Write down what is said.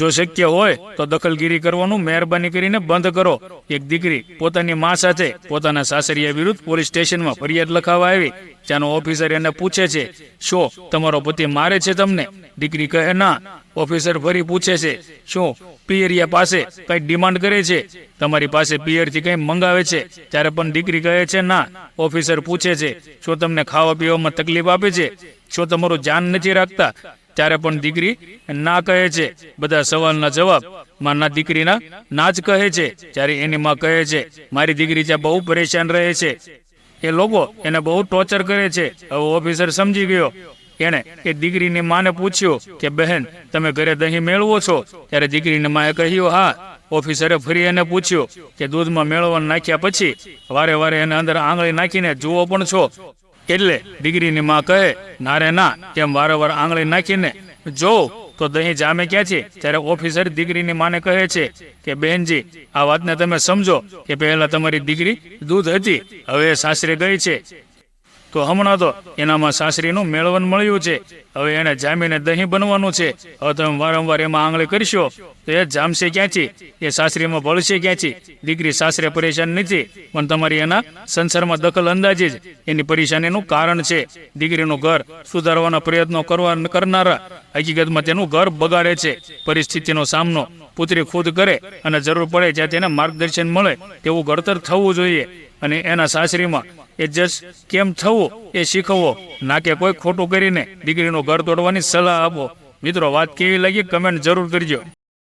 જો શક્ય હોય તો દખલગીરી કરવાનું મહેરબાની કરીને બંધ કરો. એક દીકરી પોતાની મા સાથે પોતાના સાસરિયા વિરુદ્ધ પોલીસ સ્ટેશનમાં ફરિયાદ લખાવા આવી. ત્યાંનો ઓફિસર એને પૂછે છે, શું તમારો પતિ મારે છે તમને? દીકરી કહે, ના. ઓફિસર ફરી પૂછે છે, શું પિયરિયા પાસે કઈ ડિમાન્ડ કરે છે? તમારી પાસે પિયરથી કઈ મંગાવે છે? ત્યારે પણ દીકરી કહે છે, ના. ઓફિસર પૂછે છે, શું તમને ખાવા પીવામાં તકલીફ આપે છે? શું તમારું જાન નથી રાખતા? ત્યારે પણ દીકરી ના કહે છે. બધા સવાલના જવાબ માના દીકરીના ના જ કહે છે. ત્યારે એની માં કહે છે, મારી દીકરી ત્યાં બહુ પરેશાન રહે છે. એ લોકો એને બહુ ટોર્ચર કરે છે. હવે ઓફિસર સમજી ગયો. એણે એ દીકરીની માને પૂછ્યું કે, બહેન, તમે ઘરે દહીં મેળવો છો? ત્યારે દીકરીની માએ કહ્યું, હા. ઓફિસરે ફરી એને પૂછ્યું કે, દૂધમાં મેળવવાનું નાખ્યા પછી વારે વારે એને અંદર આંગળી નાખીને જુઓ પણ છો. એટલે દીકરીની માં કહે ના રે ના, તેમ વારંવાર આંગળી નાખીને, જો, તો દહીં જામે ક્યાં છે? ત્યારે ઓફિસર દીકરીની માને કહે છે કે બહેનજી આ વાતને તમે સમજો કે પહેલા તમારી દીકરી દૂધ હતી, હવે સાસરે ગઈ છે. તો હમણાં તો એનામાં સાસરીનું મેળવન મળ્યું છે. હવે એને જામીને દહીં બનવાનું છે. હવે તમે વારંવાર એમાં આંગળી કરશો, તો એ જામશે ક્યાંથી? એ સાસરીમાં ભળશે ક્યાંથી? દીકરી સાસરે પરેશાન નથી, પણ તમારી એના સંસારમાં દખલ અંદાજી જ એની પરેશાનીનું કારણ છે. દીકરીનું ઘર સુધારવાના પ્રયત્નો કરવા કરનારા હકીકતમાં તેનું ઘર બગાડે છે. પરિસ્થિતિનો સામનો પુત્રી ખુદ કરે અને જરૂર પડે જ્યાં તેને માર્ગદર્શન મળે તેવું ઘડતર થવું જોઈએ. અને એના સાસરીમાં એ જસ કેમ થવું એ શીખવો ના કે કોઈ ખોટું કરીને દીકરીનું ઘર તોડવાની સલાહ આપો. મિત્રો, વાત કેવી લાગી? કમેન્ટ જરૂર કરજો.